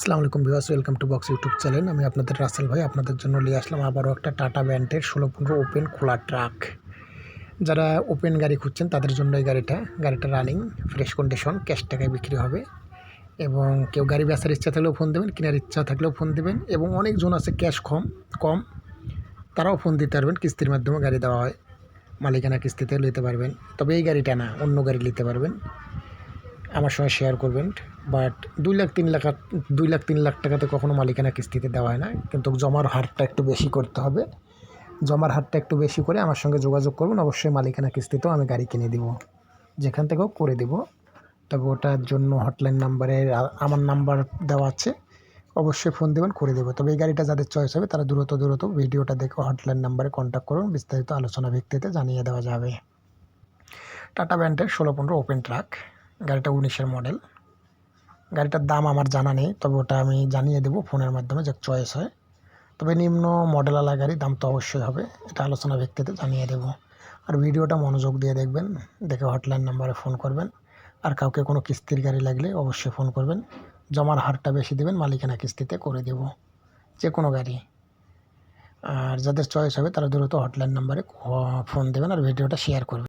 আসসালামু আলাইকুম viewers, welcome to box YouTube channel. আমি আপনাদের রাসেল ভাই, আপনাদের জন্য নিয়ে আসলাম আবারও একটা টাটা ব্যান্ডের ষোলো পনেরো ওপেন খোলা ট্রাক। যারা ওপেন গাড়ি খুঁজছেন, তাদের জন্য এই গাড়িটা গাড়িটা রানিং, ফ্রেশ কন্ডিশন, ক্যাশ টাকায় বিক্রি হবে। এবং কেউ গাড়ি বেচার ইচ্ছা থাকলেও ফোন দেবেন, কেনার ইচ্ছা থাকলেও ফোন দেবেন, এবং অনেকজন আছে ক্যাশ কম কম, তারাও ফোন দিতে পারবেন, কিস্তির মাধ্যমে গাড়ি দেওয়া হয়। মালিকানা কিস্তিতে নিতে পারবেন। তবে এই গাড়িটা না, অন্য গাড়ি নিতে পারবেন। আমার সঙ্গে শেয়ার করবেন। বাট দুই লাখ, তিন লাখ দুই লাখ, তিন লাখ টাকাতে কখনো মালিকানা কিস্তিতে দেওয়া হয় না। কিন্তু জমার হারটা একটু বেশি করতে হবে। জমার হারটা একটু বেশি করে আমার সঙ্গে যোগাযোগ করবেন অবশ্যই মালিকানা কিস্তিতেও আমি গাড়ি কিনে দিব। যেখান থেকেও করে দিব। তবে ওটার জন্য হটলাইন নাম্বারে আমার নাম্বার দেওয়া আছে। অবশ্যই ফোন দেবেন, করে দেবো। তবে এই গাড়িটা যাদের চয়েস হবে, তারা দ্রুত দ্রুত ভিডিওটা দেখে হটলাইন নাম্বারে কন্ট্যাক্ট করুন। বিস্তারিত আলোচনা ভিত্তিতে জানিয়ে দেওয়া যাবে। টাটা ব্যান্ডের ষোলো পনেরো ওপেন ট্রাক গাড়িটা উনিশের মডেল গাড়িটার দাম আমার জানা নেই, তবে ওটা আমি জানিয়ে দেবো ফোনের মাধ্যমে যে চয়েস হয়। তবে নিম্ন মডেলওয়ালা গাড়ি দাম তো অবশ্যই হবে, এটা আলোচনা ভিত্তিতে জানিয়ে দেবো। আর ভিডিওটা মনোযোগ দিয়ে দেখবেন, দেখে হটলাইন নাম্বারে ফোন করবেন। আর কাউকে কোনো কিস্তির গাড়ি লাগলে অবশ্যই ফোন করবেন। জমার হারটা বেশি দেবেন, মালিকানা কিস্তিতে করে দেব যে কোনো গাড়ি। আর যাদের চয়েস হবে তারা দ্রুত হটলাইন নাম্বারে ফোন দেবেন আর ভিডিওটা শেয়ার করবেন।